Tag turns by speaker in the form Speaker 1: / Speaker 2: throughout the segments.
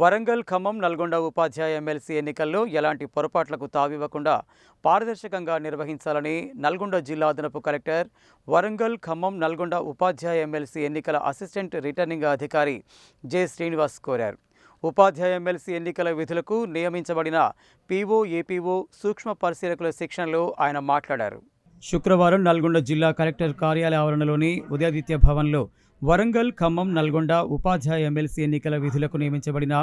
Speaker 1: వరంగల్ ఖమ్మం నల్గొండ ఉపాధ్యాయ ఎమ్మెల్సీ ఎన్నికల్లో ఎలాంటి పొరపాట్లకు తావివ్వకుండా పారదర్శకంగా నిర్వహించాలని నల్గొండ జిల్లా అదనపు కలెక్టర్ వరంగల్ ఖమ్మం నల్గొండ ఉపాధ్యాయ ఎమ్మెల్సీ ఎన్నికల అసిస్టెంట్ రిటర్నింగ్ అధికారి జె. శ్రీనివాస్ కోరారు. ఉపాధ్యాయ ఎమ్మెల్సీ ఎన్నికల విధులకు నియమించబడిన పీఓ ఏపీఓ సూక్ష్మ పరిశీలకుల శిక్షణలో ఆయన మాట్లాడారు. శుక్రవారం నల్గొండ జిల్లా కలెక్టర్ కార్యాలయ ఆవరణలోని ఉదయాదిత్య భవన్లో వరంగల్ ఖమ్మం నల్గొండ ఉపాధ్యాయ ఎమ్మెల్సీ ఎన్నికల విధులకు నియమించబడిన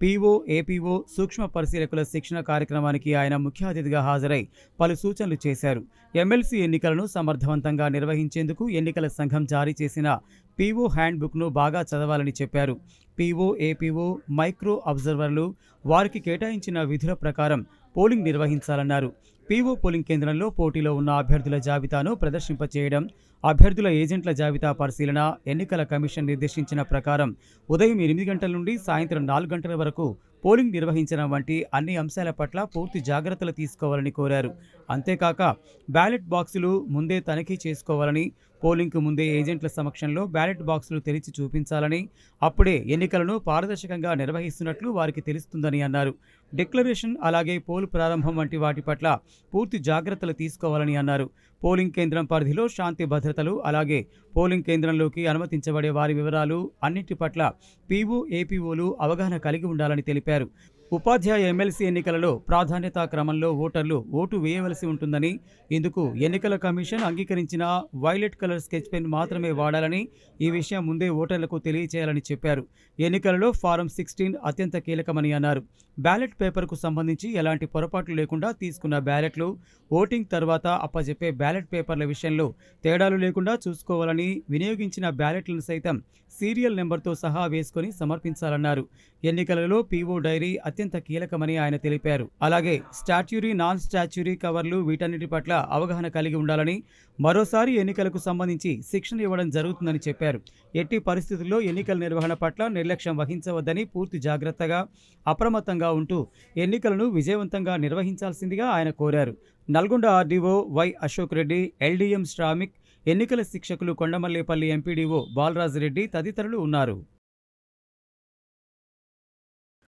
Speaker 1: పీఓ ఏపీఓ సూక్ష్మ పరిశీలకుల శిక్షణ కార్యక్రమానికి ఆయన ముఖ్య అతిథిగా హాజరై పలు సూచనలు చేశారు. ఎమ్మెల్సీ ఎన్నికలను సమర్థవంతంగా నిర్వహించేందుకు ఎన్నికల సంఘం జారీ చేసిన పీఓ హ్యాండ్బుక్ను బాగా చదవాలని చెప్పారు. పీఓ ఏపీఓ మైక్రో అబ్జర్వర్లు వారికి కేటాయించిన విధుల ప్రకారం పోలింగ్ నిర్వహించాలన్నారు. పీఓ పోలింగ్ కేంద్రంలో పోటీలో ఉన్న అభ్యర్థుల జాబితాను ప్రదర్శింపచేయడం అభ్యర్థుల ఏజెంట్ల జాబితా పరిశీలన ఎన్నికల కమిషన్ నిర్దేశించిన ప్రకారం ఉదయం ఎనిమిది గంటల నుండి సాయంత్రం నాలుగు గంటల వరకు పోలింగ్ నిర్వహించడం వంటి అన్ని అంశాల పట్ల పూర్తి జాగ్రత్తలు తీసుకోవాలని కోరారు. అంతేకాక బ్యాలెట్ బాక్సులు ముందే తనిఖీ చేసుకోవాలని పోలింగ్కు ముందే ఏజెంట్ల సమక్షంలో బ్యాలెట్ బాక్సులు తెరిచి చూపించాలని అప్పుడే ఎన్నికలను పారదర్శకంగా నిర్వహిస్తున్నట్లు వారికి తెలుస్తుందని అన్నారు. డిక్లరేషన్ అలాగే పోలు ప్రారంభం వంటి వాటి పట్ల పూర్తి జాగ్రత్తలు తీసుకోవాలని అన్నారు. పోలింగ్ కేంద్రం పరిధిలో శాంతి భద్రతలు అలాగే పోలింగ్ కేంద్రంలోకి అనుమతించబడే వారి వివరాలు అన్నిటి పట్ల పీఓ ఏపీఓలు అవగాహన కలిగి ఉండాలని తెలిపారు. ఉపాధ్యాయ ఎమ్మెల్సీ ఎన్నికలలో ప్రాధాన్యతా క్రమంలో ఓటర్లు ఓటు వేయవలసి ఉంటుందని ఇందుకు ఎన్నికల కమిషన్ అంగీకరించిన వైలెట్ కలర్ స్కెచ్ పెన్ మాత్రమే వాడాలని ఈ విషయం ముందే ఓటర్లకు తెలియచేయాలని చెప్పారు. ఎన్నికలలో ఫారం సిక్స్టీన్ అత్యంత కీలకమని అన్నారు. బ్యాలెట్ పేపర్కు సంబంధించి ఎలాంటి పొరపాట్లు లేకుండా తీసుకున్న బ్యాలెట్లు ఓటింగ్ తర్వాత అప్పజెప్పే బ్యాలెట్ పేపర్ల విషయంలో తేడాలు లేకుండా చూసుకోవాలని వినియోగించిన బ్యాలెట్లను సైతం సీరియల్ నెంబర్తో సహా వేసుకొని సమర్పించాలన్నారు. ఎన్నికలలో పీఓ డైరీ అత్యంత కీలకమని ఆయన తెలిపారు. అలాగే స్టాచ్యూరీ నాన్ స్టాచ్యూరీ కవర్లు వీటన్నిటి పట్ల అవగాహన కలిగి ఉండాలని మరోసారి ఎన్నికలకు సంబంధించి శిక్షణ ఇవ్వడం జరుగుతుందని చెప్పారు. ఎట్టి పరిస్థితుల్లో ఎన్నికల నిర్వహణ పట్ల నిర్లక్ష్యం వహించవద్దని పూర్తి జాగ్రత్తగా అప్రమత్తంగా ఉంటూ ఎన్నికలను విజయవంతంగా నిర్వహించాల్సిందిగా ఆయన కోరారు. Nalgonda RDO Y Ashok Reddy LDM Shramik ఎన్నికల శిక్షకులు కొండమల్లేపల్లి ఎంపీడీఓ బాలరాజు రెడ్డి తదితరులు ఉన్నారు.